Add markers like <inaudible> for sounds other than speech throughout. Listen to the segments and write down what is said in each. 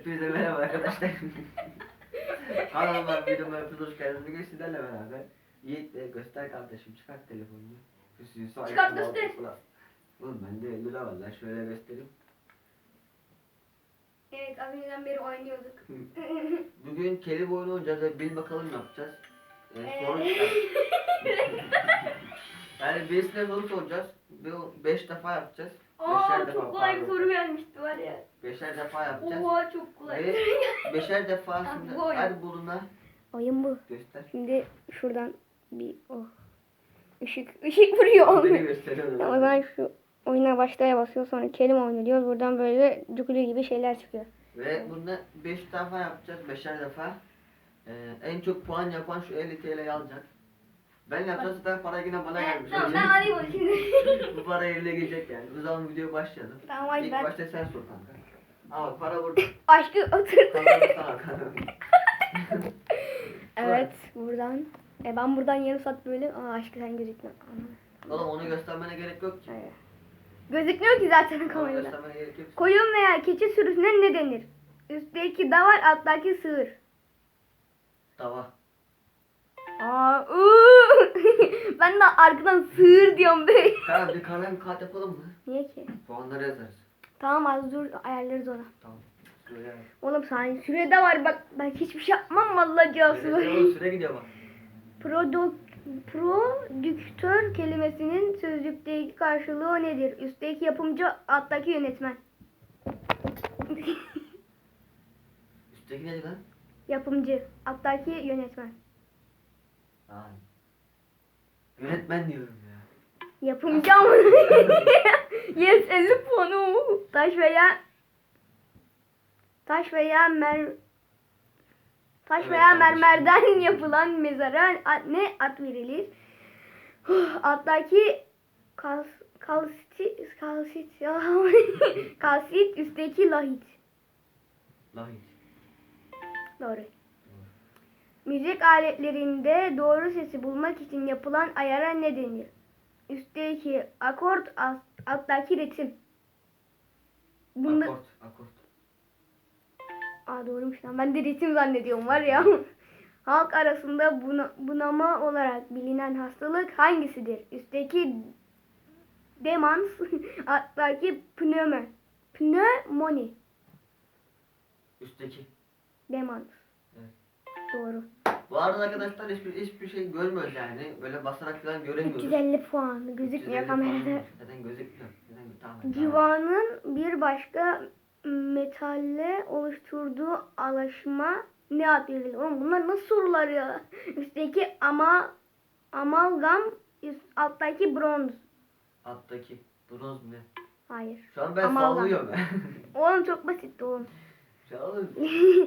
Hepinize merhaba arkadaşlar. <laughs> Kanalıma videoma hepiniz hoş geldiniz. Bugün sizlerle beraber Yiğit de göster kardeşim çıkart telefonunu. Hüsnü su Çıkart, göster. Oğlum bende 50 lira var lan şöyle göstereyim. Evet az önceden beri oynuyorduk. Bugün kelime oyunu oynayacağız ve bil bakalım yapacağız. Ee, Ee, soru <laughs> çıkar. yani birisine soru soracağız. 5 defa yapacağız. Aa Beşer defa çok kolay bir soru gelmişti var ya. Beşer defa yapacağız. Oha çok kolay. Ve <laughs> beşer defasında Bu oyun. her buluna Oyun bu. göster. Şimdi şuradan bir oh. Işık ışık vuruyor. Beni gösteriyorum. o zaman şu oyuna başlaya basıyor sonra kelime oynuyoruz. Buradan böyle cukulu gibi şeyler çıkıyor. Ve bunu 5 defa yapacağız, beşer defa. Ee, en çok puan yapan şu 50 TL'yi alacak. Ben yapacağım zaten para yine bana gelmiş. tamam ben alayım onu şimdi. <laughs> Bu para eline gelecek yani. O zaman video başlayalım. Tamam hadi İlk ben. başta sen sor kanka. Ama para burada. <laughs> Aşkı otur. Sana <laughs> evet buradan. E ben buradan yarım saat böyle. Aa aşkı sen gözükmüyor. Oğlum onu göstermene gerek yok ki. Hayır. Gözükmüyor ki zaten Onu kamerada. göstermene gerek yok. Koyun veya keçi sürüsüne ne denir? Üstteki davar alttaki sığır. Dava. Aa, ıı. <laughs> ben de arkadan sığır diyorum be. <laughs> Tamam bir kalem kağıt yapalım mı? Niye ki? Puanları yazarız. Tamam az dur ayarlarız onu. Tamam. Oğlum saniye sürede var bak ben hiçbir şey yapmam vallahi. Söyle, oğlum, süre gidiyor bak. <laughs> Produ prodüktör kelimesinin sözlükteki karşılığı nedir? Üstteki yapımcı, alttaki yönetmen. Üstteki neydi lan? yapımcı, alttaki yönetmen. Ay. Yönetmen diyorum ya. Yapımcı ama. <laughs> yes 50 puanı. Taş veya taş veya mer taş Evet, veya mermerden yapılan mezara ad- ne ad verilir? Alttaki kas kalsit kalsit <laughs> kalsit üstteki lahit. Lahit. Doğru. Müzik aletlerinde doğru sesi bulmak için yapılan ayara ne denir? Üstteki akort, alt- alttaki ritim. Bunda... Akort. Akort. Aa doğruymuş lan. Ben de ritim zannediyorum var ya. <laughs> Halk arasında buna, bunama olarak bilinen hastalık hangisidir? Üstteki demans, <laughs> alttaki pnömo. Pnömoni. Üstteki. Demans. Doğru. Bu arada arkadaşlar hiçbir, hiçbir şey görmüyoruz yani. Böyle basarak falan göremiyoruz. 350 puan. Gözükmüyor 350 kamerada. falan. Zaten gözükmüyor. Zaten tamam. tamam. Civanın bir başka metalle oluşturduğu alaşma ne ad verilir? Oğlum bunlar nasıl sorular ya? Üstteki ama amalgam, üst, alttaki bronz. Alttaki. Bronz ne? Hayır. Şu an ben Amalgam. sallıyorum ben. <laughs> Oğlum çok basitti oğlum. Şu an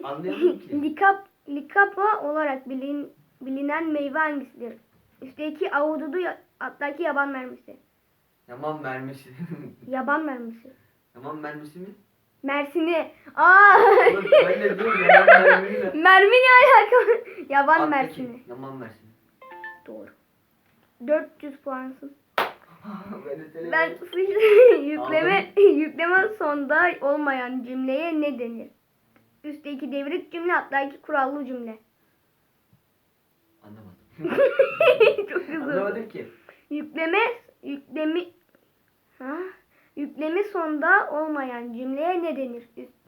anlayamadım ki. <laughs> Likap, likapa olarak bilin, bilinen meyve hangisidir? Üstteki ahududu, ya- alttaki yaban mermisi. Yaman <laughs> mermisi. Yaban mermisi. Yaman mermisi mi? Mersini. Aa! Oğlum ben de yaman mermisi. Mermi ne alaka? Yaban Alttaki. mersini. Yaman mermisi. Doğru. 400 puansın. <laughs> ben Ben <laughs> yükleme yükleme sonda olmayan cümleye ne denir? Üstteki devrik cümle, alttaki kurallı cümle. Anlamadım. <laughs> <laughs> Çok güzel. Anlamadım ki. Yükleme yüklemi ha? Yüklemi sonda olmayan cümleye ne denir?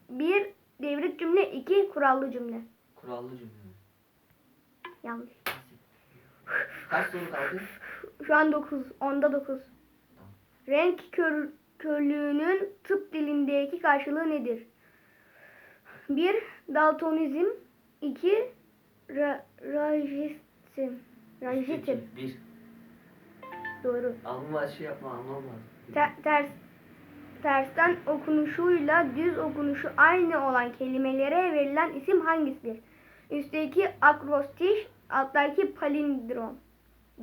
Bir devrik cümle, iki kurallı cümle. Kurallı cümle. Yanlış. Kaç soru kaldı? Şu an 9, onda 9. Tamam. Renk kör, körlüğünün tıp dilindeki karşılığı nedir? 1. Daltonizm 2. Ra, rajistim. Rajitim. Bir. Doğru. Alma şey yapma anlamam. Ter- ters tersten okunuşuyla düz okunuşu aynı olan kelimelere verilen isim hangisidir? Üstteki akrostiş, alttaki palindrom.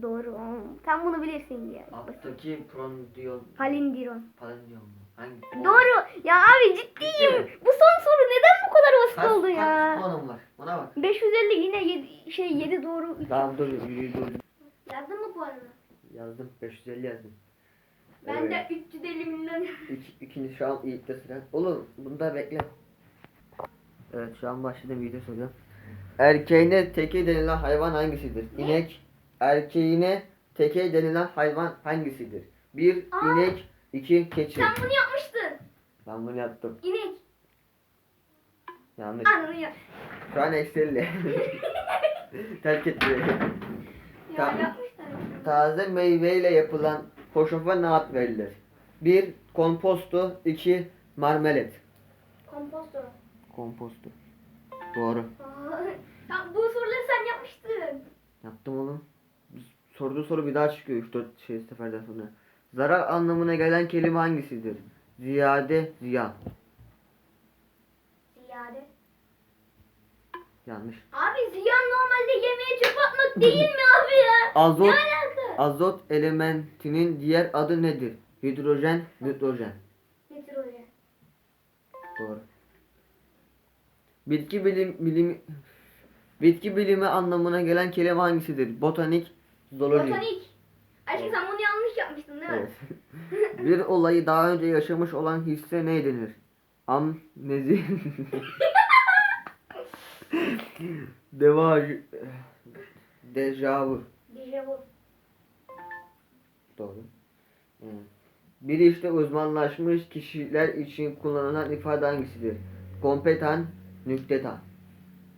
Doğru. Sen bunu bilirsin diye. Alttaki prondiyon. Palindrom. Palandiyon mu? Hangi? Doğru. Ya abi ciddiyim. Bu son soru neden bu kadar basit Kaç, oldu kaç ya? puanım var? Bana bak. 550 yine yedi, şey 7 doğru. Tamam dur, dur, dur. Yazdın mı puanını? Yazdım 550 yazdım. Ben Evet. de 350 milyon. İk, ikinci şu an ilkte sıra. Oğlum bunda bekle. Evet şu an başladım video soruyorum. Erkeğine teke denilen hayvan hangisidir? İnek. Erkeğine teke denilen hayvan hangisidir? Bir Aa. inek, iki keçi. Sen bunu yapmıştın. Ben bunu yaptım. İnek. Yanlış. Ya. Şu an Excel'le. <laughs> Terk etti. <laughs> Yapmışlar. Taze meyveyle yapılan hoşafa ne ad verilir? Bir komposto, iki marmelat. Komposto. Komposto. Doğru. Ya bu soruları sen yapmıştın. Yaptım oğlum. Sorduğu soru bir daha çıkıyor 3-4 şey seferden sonra. Zarar anlamına gelen kelime hangisidir? Ziyade, ziyan. Ziyade. Yanlış. Abi ziyan normalde yemeğe çöp atmak değil mi abi ya? Azot, Ne alaka? azot elementinin diğer adı nedir? Hidrojen, nitrojen. Nitrojen. Doğru. Bitki bilim, bilimi Bitki bilimi anlamına gelen kelime hangisidir? Botanik, zooloji. Botanik. Aşkım sen bunu yanlış yapmıştın değil mi? Evet. bir olayı daha önce yaşamış olan hisse ne denir? Amnezi. <laughs> Deva Dejavu. Dejavu. Doğru. Bir işte uzmanlaşmış kişiler için kullanılan ifade hangisidir? Kompetan, nüktetan.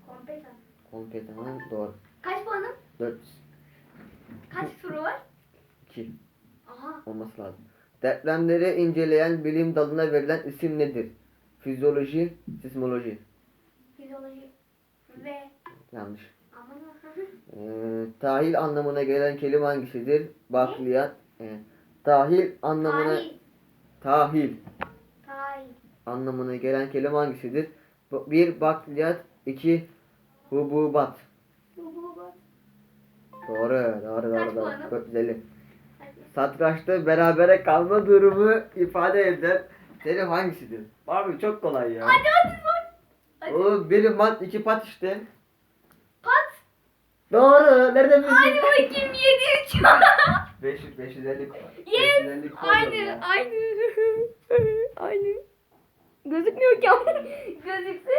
Kompetan. Kompetan doğru. Kaç puanım? 4 Kaç soru var? 2 Aha. olması lazım. Depremleri inceleyen bilim dalına verilen isim nedir? Fizyoloji, sismoloji. Fizyoloji. Ve. Yanlış. Ee, tahil anlamına gelen kelime hangisidir? Bakliyat. Ee, tahil anlamına Tahil. tahil Tahil. anlamına gelen kelime hangisidir? Bir bakliyat, iki hububat. Bu bu bu. Doğru, doğru, doğru, doğru. puanım? 450. Satrançta berabere kalma durumu ifade eden terim hangisidir? Abi çok kolay ya. Hadi hadi sor. Hadi. Oğlum biri mat, iki pat işte. Pat. Doğru, nereden bildin? Hadi bakayım 7 3. 500, 550 kolay. Yes. 550 kolay Aynı, ya. aynı. <laughs> aynı. Gözükmüyor ki ama. Gözükse.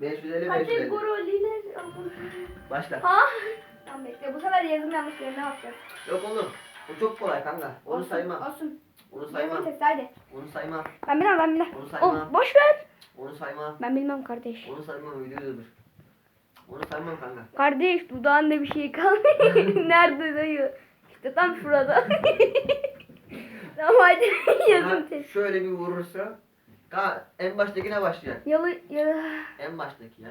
550, 550. Kategoriler ama. Başla. Ha? Tamam bekle. Bu sefer yazım yanlışları ne yapacağız? Yok oğlum. Bu çok kolay kanka. Onu Olsun, saymam. Olsun. Onu saymam. testi hadi. Onu saymam. Ben bilmem ben bilmem. Onu saymam. Oh, boş ver. Onu saymam. Ben bilmem kardeş. Onu saymam. Videodadır. Onu saymam kanka. Kardeş dudağında bir şey kalmıyor. <laughs> Nerede dayı? İşte tam şurada. <laughs> tamam hadi <laughs> yazım Ha, testi. şöyle bir vurursa. Kanka en baştakine başlayacak. Yalı, yalı, En baştaki ya.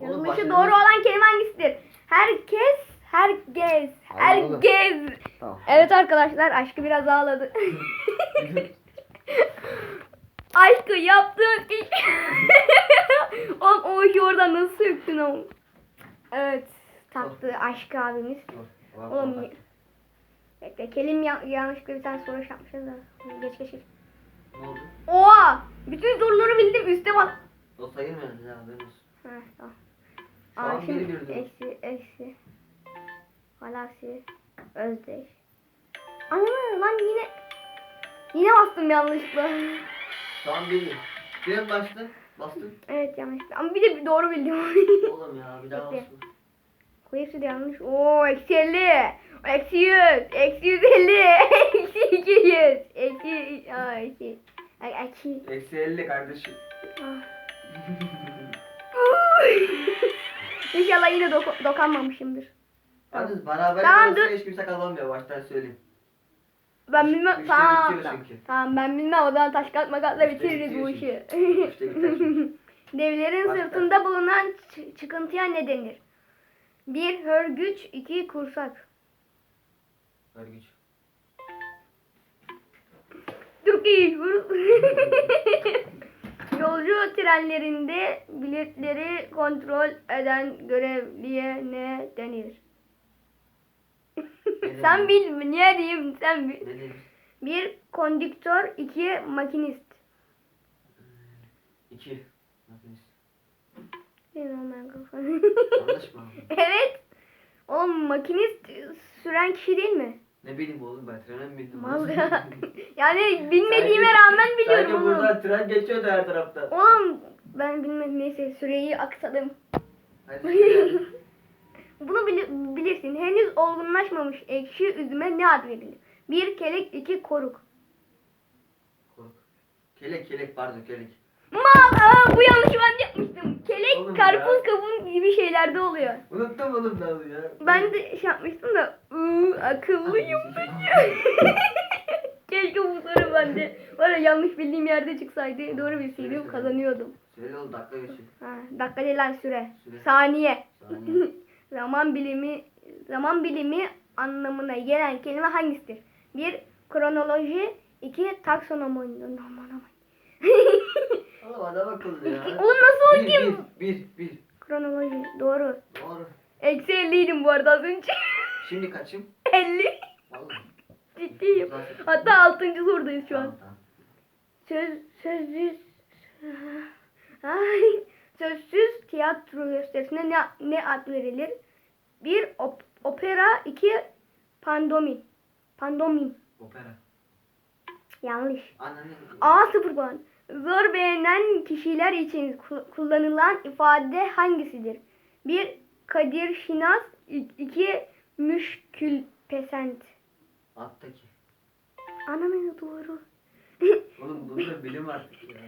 Yazılışı doğru olan kelime hangisidir? Herkes, herkes, oğlum. herkes. Tamam. Evet arkadaşlar aşkı biraz ağladı. <laughs> aşkı yaptığın iş. <laughs> oğlum o işi oradan nasıl söktün oğlum? Evet taktı aşkı abimiz. Oğlum bekle kelim ya- yanlışlıkla bir tane soru yapmışız da. Geç geç geç. Ne oldu? Oha! Bütün soruları bildim üste bak. O sayılmıyor ya olsun. Ha, tamam. Aa, şimdi eksi eksi. Galaksi. Özdeş. Anam lan yine yine bastım yanlışlıkla. Tamam bildim. Bir en bastın. Bastın. Evet yanlışlıkla. Ama bir de bir doğru bildim. <laughs> Oğlum ya bir daha olsun. Bu hepsi de yanlış. Oo eksi 50. Eksi 100. Eksi 150. <laughs> Eksi 200. Eksi. Aa eksi. Ay, Eksi. Eksi 50 kardeşim. Ah. <laughs> İnşallah yine doku- dokanmamışımdır. Hadi beraber Tamam, dur. hiç kimse kazanmıyor baştan söyleyeyim. Ben Üç- bilmem. üçte Tamam. bitiyor Tamam. çünkü. tamam ben bilmem. O zaman taş kağıt makasla Üçte bitiririz bu işi. Üçte. <laughs> Devlerin Başla. sırtında bulunan çıkıntıya ne denir? Bir hörgüç, iki kursak. Örgüç. Çok iyi. Yolcu trenlerinde biletleri kontrol eden görevliye ne denir? Sen bil, niye diyeyim sen bil. Bir kondüktör, iki makinist. İki. Makinist. Yanlış Yanlış mı? <laughs> Evet. O makinist süren kişi değil mi? Ne bileyim oğlum ben trene mi bindim? Mal ya. <laughs> <laughs> Yani bilmediğime rağmen biliyorum Sanki oğlum. buradan tren geçiyordu her taraftan. Oğlum ben bilmedim neyse süreyi aksadım. Hadi. Bunu bili- bilirsin. Henüz olgunlaşmamış ekşi üzüme ne ad verilir? Bir kelek, iki koruk. Kork. Kelek kelek pardon kelek. Mal! Aa, bu yanlışı ben yapmıştım. Kelek, Oğlum karpuz, ya. kabuğun gibi şeylerde oluyor. Unuttum oğlum ben ya. Ben de şey yapmıştım da ıı, akıllıyım ben ya. <laughs> Keşke bu soru bende. Var ya yanlış bildiğim yerde çıksaydı doğru bilseydim kazanıyordum. Söyle oğlum dakika geçiyor. Ha, dakika değil lan süre. Süre. Saniye. Saniye. <laughs> zaman bilimi zaman bilimi anlamına gelen kelime hangisidir? Bir kronoloji, iki taksonomi. Nomonomi. <laughs> Oğlum adam akıllı ya. Oğlum nasıl Bir, okuyayım? bir, bir, bir. Kronoloji doğru. Doğru. Eksi 50'ydim bu arada az önce. Şimdi kaçım? <laughs> 50. Vallahi. Ciddiyim. Hatta 6. sorudayız şu an. Tamam, tamam. Söz, sözsüz Ay, sözsüz tiyatro gösterisine ne, ne ad verilir? Bir op- opera, iki pandomim. Pandomim. Opera. Yanlış. Anneanne. A sıfır puan. Zor beğenen kişiler için ku- kullanılan ifade hangisidir? Bir Kadir Şinas, iki Müşkül Pesent. Alttaki. Anamın doğru. Oğlum bunu da <laughs> bilim artık ya.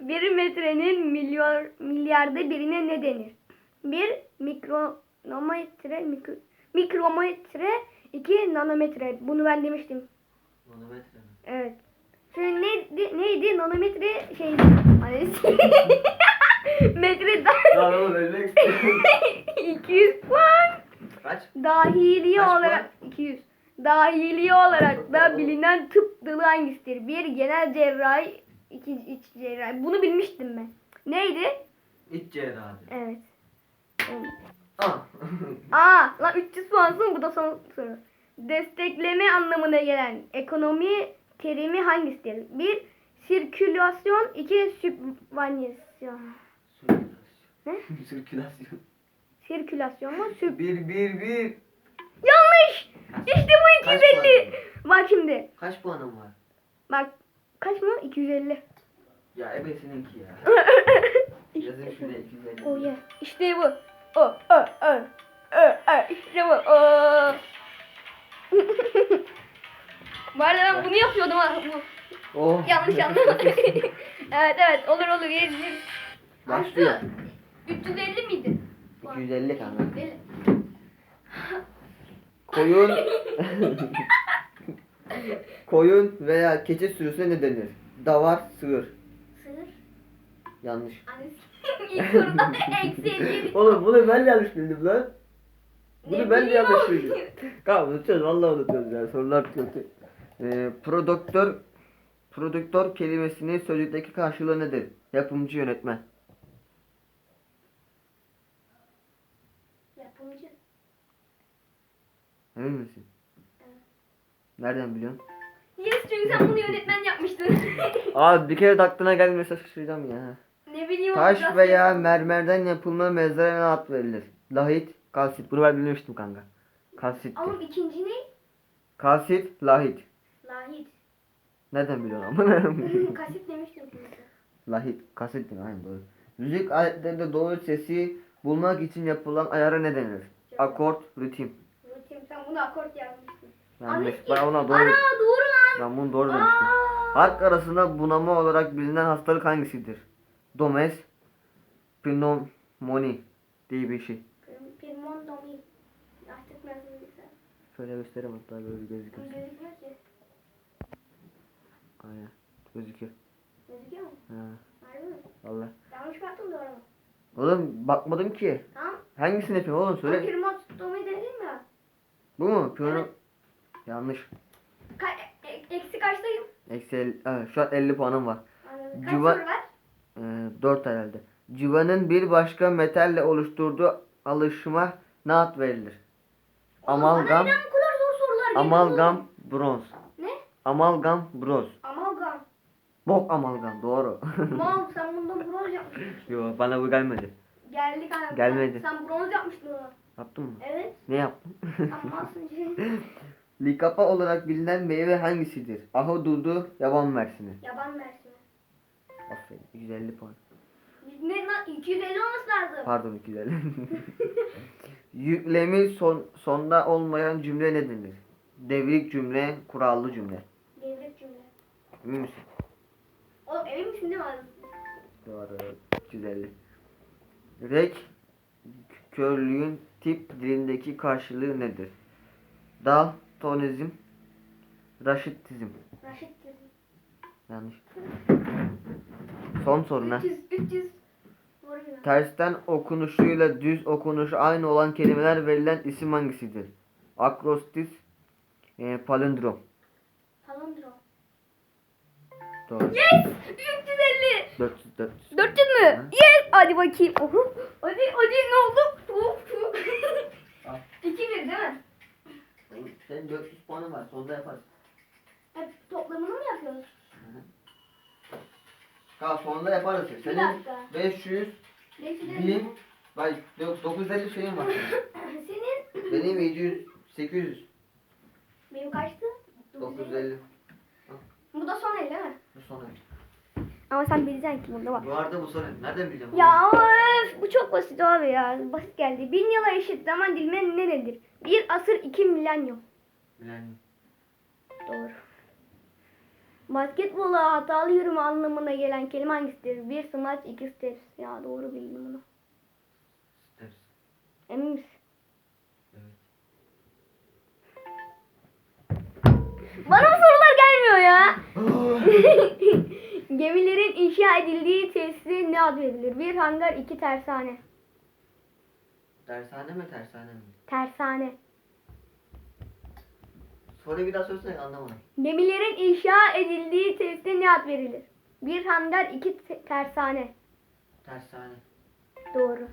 Bir metrenin milyar, milyarda birine ne denir? Bir mikronometre, mikro, mikrometre, iki nanometre. Bunu ben demiştim. Manometre mi? Evet. Şimdi neydi, neydi? Nanometre şey. Hani <laughs> metre da Lan oğlum ölmek istiyorum. <laughs> 200 puan. Kaç? Dahiliye Kaç puan? olarak 200. Dahiliye olarak da bilinen tıp dalı hangisidir? Bir genel cerrahi, iki iç cerrahi. Bunu bilmiştim ben. Neydi? İç cerrahı. Evet. Ah. <laughs> Aa, lan 300 puansın bu da son soru. Destekleme anlamına gelen ekonomi terimi hangisidir? Bir, sirkülasyon, iki, sübvansyon. Ne? <laughs> Sirkülasyon. Sirkülasyon mu? Süb... Bir bir bir. Yanlış! İşte bu Kaç 250. Bak şimdi. Kaç puanım var? Bak kaç mı? 250. Ya ebesininki ya. <laughs> Yazın şuraya 250. Oh yeah. İşte bu. O, o, o. O, o. İşte bu. O. Bu arada ben bunu yapıyordum ha. Bu. Oh. Yanlış anlama. <laughs> evet evet olur olur. Yes. Başlıyor. 350 miydi? 250 kanka. 350. <laughs> Koyun <laughs> Koyun veya keçi sürüsüne ne denir? Davar, sığır. Sığır. Yanlış. Annesi. İlk <laughs> eksi. Oğlum bunu ben yanlış bildim lan. Bunu Ne ben de yanlış bildim. Tamam unutuyoruz vallahi unutuyoruz ya sorular kötü. Ee, prodüktör prodüktör kelimesinin sözlükteki karşılığı nedir? Yapımcı yönetmen. Yapımcı. Emin misin? Nereden biliyorsun? Yes çünkü sen bunu yönetmen yapmıştın. Abi bir kere de aklına gelmiyorsa şaşıracağım ya. Ne bileyim. Taş biraz veya yapım. mermerden yapılma mezara ad verilir? Lahit, kalsit. Bunu ben bilmiştim kanka. Kalsit. Oğlum ikinci ne? Kalsit, lahit. Lahit. Nereden biliyorsun <laughs> ama? Kasit demiştim şimdi. lahit, kalsit değil? Aynen doğru. Müzik aletlerinde doğru sesi bulmak için yapılan ayara ne denir? Akort, ritim. Rutin sen bunu akort yazmışsın. Yanlış. Ben ona doğru, Ana doğru lan. ben bunu doğru demiştim. Halk arasında bunama olarak bilinen hastalık hangisidir? Domes, pneumoni diye bir şey. Domi. Artık nasıl. Şöyle göstereyim hatta böyle gözüküyor. gözükmüyor ki. Aynen. Gözüküyor. Gözüküyor mu? Ha, Harbi mi? vallahi. Yanlış baktım doğru mu? Oğlum bakmadım ki. Tamam. Hangisini yapayım oğlum Söyle. domi dedin mi? Bu mu? Piyano. Evet. Yanlış. Ka- e- eksi kaçtayım? Eksi el- evet, şu an 50 puanım var. Anladım. Kaç Civa- soru var? Ee, 4 herhalde. Civanın bir başka metalle oluşturduğu alışıma ne ad verilir? Oğlum, Amalgam, Bana neden bu kadar zor sorular geliyor? amalgam, bronz. Ne? Amalgam, bronz. Amalgam. Bok amalgam doğru. <laughs> Mal sen bundan bronz yapmıştın. Yo bana bu gelmedi. Geldi kanka. Gelmedi. Sen bronz yapmıştın onu. Yaptın mı? Evet. Ne yaptın? Yapmazsın <laughs> şey. Likapa olarak bilinen meyve hangisidir? Ahududu, yaban mersini. Yaban mersini. Aferin. 150 puan. Ne lan 250 olması lazım. Pardon 250. <laughs> Yüklemi son, sonda olmayan cümle ne denir? Devrik cümle, kurallı cümle. Devlet cümle. Emin misin? Oğlum emin misin değil mi? Doğru. 250. Rek körlüğün tip dilindeki karşılığı nedir? Daltonizm, raşitizm. Raşit Yanlış. Son soruna. 300 300 Doğru bir Tersten okunuşuyla düz okunuşu aynı olan kelimeler verilen isim hangisidir? Akrostis, e, palindrom. Palindrom. Doğru. Yes! 350. 400, 400. 400 mü? Yes! Hadi bakayım. Oho. Hadi hadi ne oldu? Of. Al. 2 1 değil mi? Senin 400 puanın var. Sonunda yaparız. Hep toplamını mı yapıyoruz? Tamam sonunda yaparız. Senin dakika. 500, 550. 1000, bak 950 şeyin var. senin. <laughs> Senin Benim 700, 800, benim kaçtı? 950. Bu da son el değil mi? Bu son el. Ama sen bileceksin ki bunda var. Bu arada bu son el. Nereden bileceğim? Ya öf, bu çok basit abi ya. Basit geldi. Bin yıla eşit zaman dilimi ne nedir? Bir asır iki milenyum. Bilen- Doğru. Basketbola hatalı yürüme anlamına gelen kelime hangisidir? Bir smaç, iki steps. Ya doğru bildim bunu. Steps. Emin misin? Evet. Bana sorular gelmiyor ya. <laughs> Gemilerin inşa edildiği tesise ne ad verilir? Bir hangar, iki tersane. Dershane mi tersane mi? Tersane. Soruyu bir daha söylesene anlamadım. Gemilerin inşa edildiği tesise ne ad verilir? Bir hangar, iki te- tersane. Tersane. Doğru.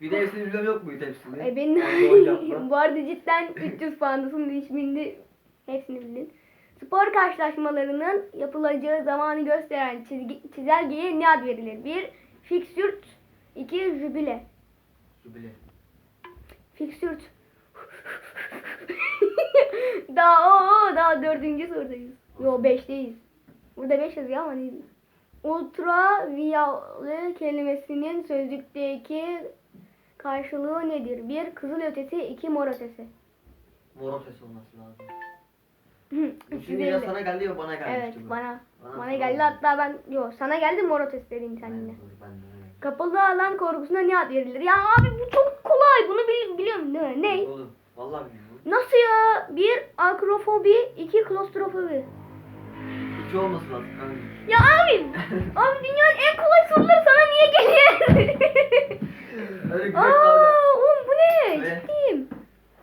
Bir de hepsini bilmem yok muydu hepsini? E benim <laughs> bu arada cidden 300 puanlısın ismini hepsini bildin. Spor karşılaşmalarının yapılacağı zamanı gösteren çizgi, çizelgeye ne ad verilir? 1. Fiksürt 2. Jübile. Jubile. Fiksürt. Daha o daha dördüncü sorudayız. Yo beşteyiz. Burada beş yazıyor ama değil. Ultraviyole kelimesinin sözlükteki karşılığı nedir? Bir kızıl ötesi, iki mor ötesi. Mor ötesi olması lazım. Şimdi ya sana geldi ya bana gelmişti Evet bu. bana. Bana Bana geldi oldu. hatta ben yo sana geldi mor ötesi dedin sen yine. ben de, evet. Kapalı alan korkusuna ne ad verilir? Ya abi bu çok kolay. Bunu bil, biliyorum mi? Ne? Oğlum vallahi bilmiyorum. Nasıl ya? Bir akrofobi, iki klostrofobi. İki olması lazım kanka. Ya abi, abi dünyanın en kolay soruları sana niye geliyor? <laughs> Öyle güzel Aa, kavga. oğlum bu ne? Ne? Ciddiyim.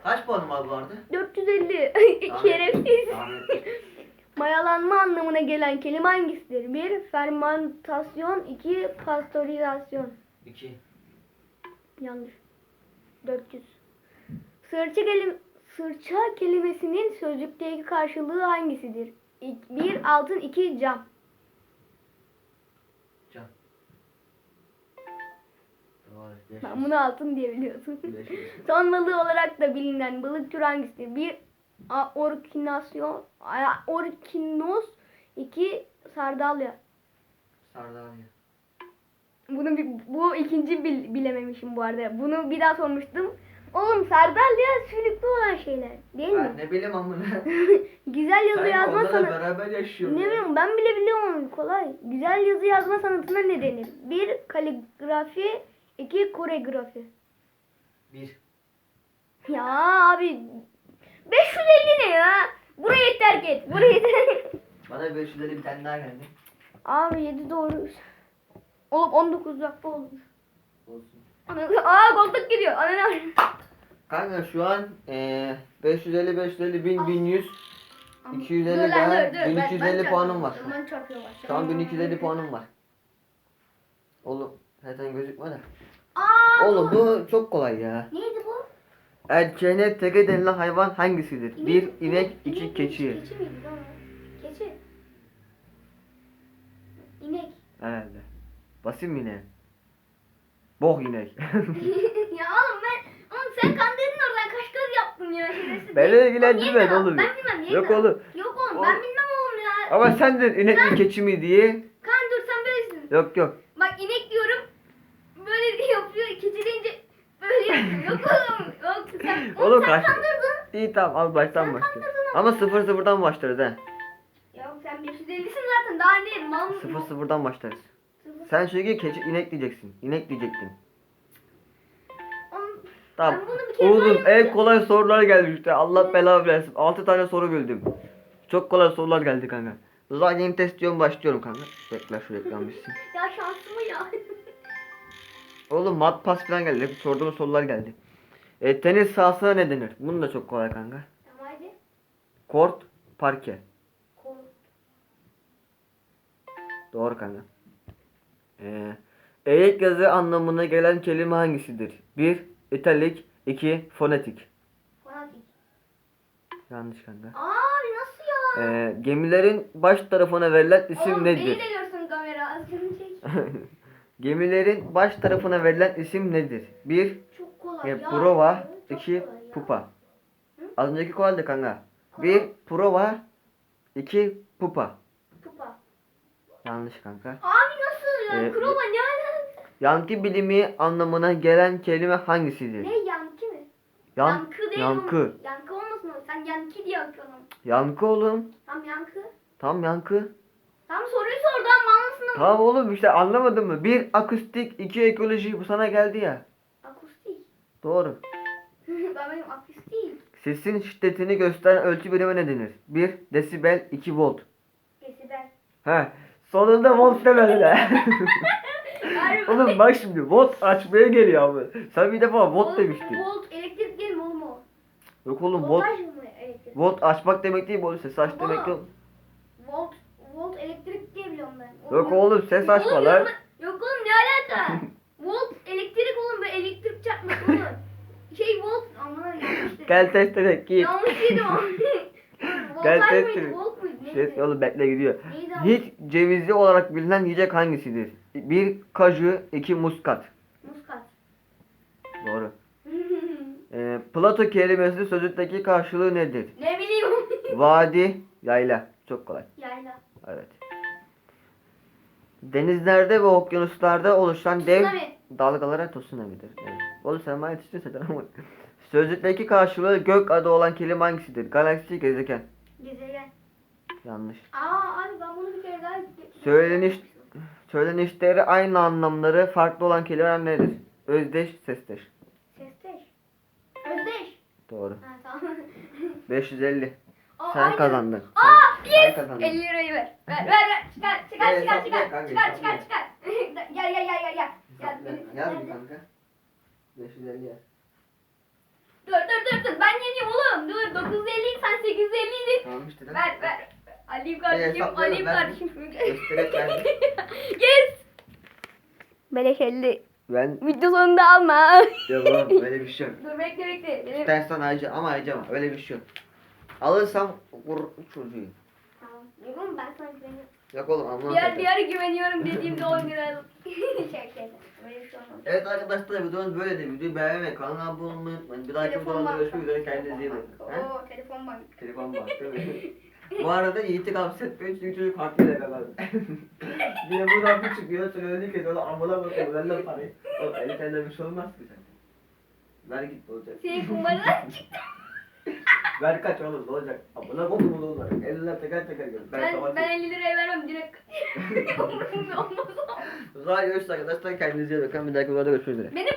Kaç puanım var bu arada? 450. Tamam. Şerefsiz. Mayalanma anlamına gelen kelime hangisidir? Bir, fermentasyon, iki, pastörizasyon. İki. Yanlış. 400. Sırça, kelim sırça kelimesinin sözlükteki karşılığı hangisidir? Bir, altın, iki, cam. Beş Ben bunu altın diye yüz. <laughs> Son balığı olarak da bilinen balık türü hangisidir? Bir, a- orkinasyon, a- orkinos, iki, sardalya. Sardalya. Bunu bir, bu ikinci bil- bilememişim bu arada. Bunu bir daha sormuştum. Oğlum sardalya sülüklü olan şeyler değil Ben mi? ne bileyim amına. <laughs> Güzel yazı Sen yazma sanatı. beraber yaşıyorsun. Ne bileyim ben bile biliyorum kolay. Güzel yazı yazma sanatına ne denir? Bir kaligrafi, iki koreografi. Bir. Ya abi 550 ne ya? Burayı terk et. Burayı terk et. <laughs> Bana 500 lira bir tane daha geldi. Abi 7 doğru. Oğlum 19 dakika olmuş. Olsun. Aa koltuk gidiyor. Ananı Kanka şu an eee 550 550 1000 1100 250 Dur daha dur, dur. Ben- 1250 ben puanım var. Ben çarpıyorum. Şu an 1250 puanım var. Oğlum zaten gözükmüyor da. Aa, Oğlum bu çok kolay ya. Neydi bu? Erkeğine teke denilen hayvan hangisidir? Bir inek, iki inek keçi. Keçi miydi? Keçi. İnek. Herhalde. Basit mi inek? Bok inek. <laughs> ya oğlum ben oğlum sen kandırdın oradan kaş göz yap yaptın ya şerefsiz. Beni değil. ilgilendirmez Oğlum. Ben bilmem niye Yok oğlum. Yok oğlum Oğlum. ben bilmem oğlum ya. Ama sen de inek mi keçi mi diye. Kan dur sen böylesin. Yok yok. Bak inek diyorum. Böyle diye <laughs> yapıyor. Keçi deyince böyle yapıyor. Yok oğlum. Yok sen. Oğlum Oğlum sen kaç- kandırdın. İyi tamam al baştan Sen başla. kandırdın Ama ama. sıfır sıfırdan başlarız he. Yok sen 550'sin zaten. Daha ne? Mal Sıfır sıfırdan başlarız. Sen çünkü keçi inek diyeceksin. İnek diyecektin. Tamam. Oğlum en kolay sorular geldi işte. Allah belanı versin. 6 tane soru bildim. Çok kolay sorular geldi kanka. O zaman yeni test diyorum başlıyorum kanka. Bekle şu reklam bitsin. <laughs> Ya şansımı ya. Oğlum mat pas falan geldi. Hep sorduğum sorular geldi. E, tenis sahasına ne denir? Bunu da çok kolay kanka. Tamam hadi. Kort, parke. Kol. Doğru kanka. Ee, eğik yazı anlamına gelen kelime hangisidir? 1. İtalik 2. Fonetik. Fanatik. Yanlış kanka. Abi nasıl ya? Ee, gemilerin baş tarafına verilen isim Oğlum nedir? beni de görsün kamera. Azgını çek. <laughs> Gemilerin baş tarafına verilen isim nedir? 1. Çok kolay E, ya. prova Çok 2. kolay ya. Pupa. Hı? Az önceki kolaydı kanka. 1. Prova 2. Pupa. Pupa. Yanlış kanka. Abi? Ee, Krova ne alaka? Yankı bilimi anlamına gelen kelime hangisidir? Ne yankı mı? Yan, yankı değil yankı. oğlum. Yankı olmasın o. Sen yankı diye okuyorsun. Yankı oğlum. Tam yankı. Tam yankı. Tam soruyu sordu ama anlasın. Tamam oğlum işte anlamadın mı? Bir akustik, iki ekoloji bu sana geldi ya. Akustik. Doğru. <laughs> ben benim akustik. Sesin şiddetini gösteren ölçü birimi ne denir? 1 desibel, 2 volt. Desibel. He. Sonunda volt demediler. <laughs> <laughs> Oğlum bak şimdi volt açmaya geliyor abi. Sen bir defa volt demiştin. Volt elektrik değil mi oğlum o? Yok oğlum volt. Voltaj mı elektrik? Volt açmak demek değil bu oğlum ses aç Baba. demek yok. Volt, volt elektrik diye biliyorum ben. Yok oğlum ses açma Oğlum, lan. Yok oğlum ne alaka? <laughs> volt elektrik oğlum böyle elektrik çarpmak oğlum. Şey volt yanlış dedim. Gel test edelim git. Yanlış dedim. Gel Voltaj test mıydı? edelim. Volt Şey, oğlum bekle gidiyor. Hiç cevizli olarak bilinen yiyecek hangisidir? 1 kaju, 2 muskat. Muskat. Doğru. <laughs> Ee, Plato kelimesi sözlükteki karşılığı nedir? ne bileyim. <laughs> Vadi, yayla. Çok kolay. Yayla. Evet. Denizlerde ve okyanuslarda oluşan dev Tsunami. dalgalara tsunami'dir. Evet. Oğlum sen bana yetiştin ama. Sözlükteki karşılığı gök adı olan kelime hangisidir? Galaksi, gezegen. Gezegen. Yanlış. Aa abi ben bunu bir kere daha... Söyleniş, söylenişleri aynı anlamları farklı olan kelimeler nedir? Özdeş, sesdeş. Sesteş. Özdeş. Doğru. Ha tamam. <laughs> 550. Aa, Sen aynen. kazandın. Aa Sen yes. kazandın. 50 lirayı ver. Ver ver ver. Çıkar çıkar Evet, çıkar hesapla çıkar. kanka, Çıkar çıkar çıkar. <laughs> Gel gel gel gel gel. Gel. Yaz mı kanka? 550 yaz. Dur dur dur dur. Ben yeniyim oğlum. Dur 950 sen 850 'ydin. Tamam işte. lan. Ver ver. Alayım kardeşim. hesaplayalım, Alayım kardeşim. Göstererek <laughs> yes. Beleş 50. Ben Video sonunda alma. yok oğlum öyle bir şey yok. Dur bekle bekle. Benim... İstersen harca ama harcama öyle bir şey yok. Alırsam vur çocuğu. Tamam. Yok oğlum ben sana güveniyorum. Yok oğlum anlamam. Bir bir ara güveniyorum dediğimde 10 lira alıp. <laughs> Şaka. Böyle bir şey olmaz. Evet arkadaşlar videomuz böyle de videoyu beğenmeyi kanala abone olmayı unutmayın. Bir dahaki banka. görüşmek üzere kendinize iyi bakın. He? Oo telefon bank. Telefon bak değil mi? Bu arada Yiğit'i kapsetmeyin çünkü çocuk hakkıyla kazandı. <laughs> Yine buradan bir çıkıyor söyledi ki sonra amına bakıyor ver lan parayı. Oğlum tane bir şey olmaz ki zaten. Ver git ne olacak. Senin kumbardan çıktı. <laughs> Ver kaç oğlum ne olacak. Amına kodumu ne olacak. Eller teker teker gör. Ben, Ben, ben 50 liraya vermem direkt. Umurumda <laughs> olmaz o. O zaman görüşürüz arkadaşlar kendinize iyi bakın. Bir dahaki videoda görüşmek üzere. Benim